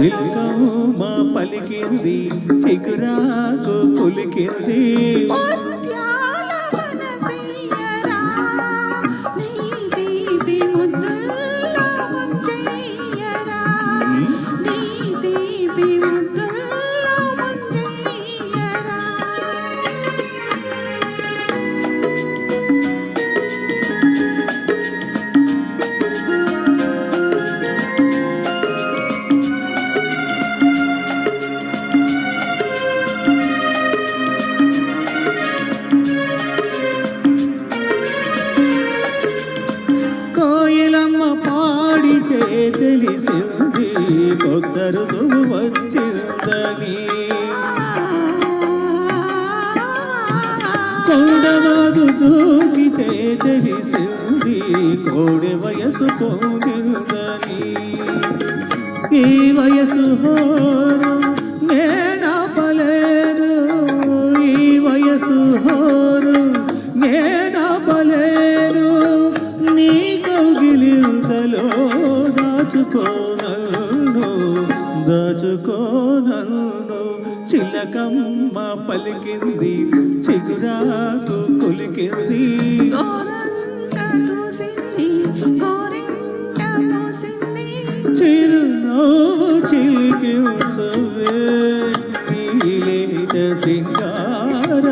చిలకమ్మ పలికింది చిగురా. కొత్త ఋతువు వచ్చిందని. కొండవాగు దూకితే తెలిసింది కోడి వయసు పోగిందని. ఈ వయసు హోరు నేనాపలేను. ఈ వయసు హోరు నేనాపలేను. నీ కౌగిలింతలో దాచుకోనన్ను చిలకమ్మ పలికింది చిగురాకు కులికింది. చిరునవ్వు చిలికించవే నీలేత సింగారమొలికించవే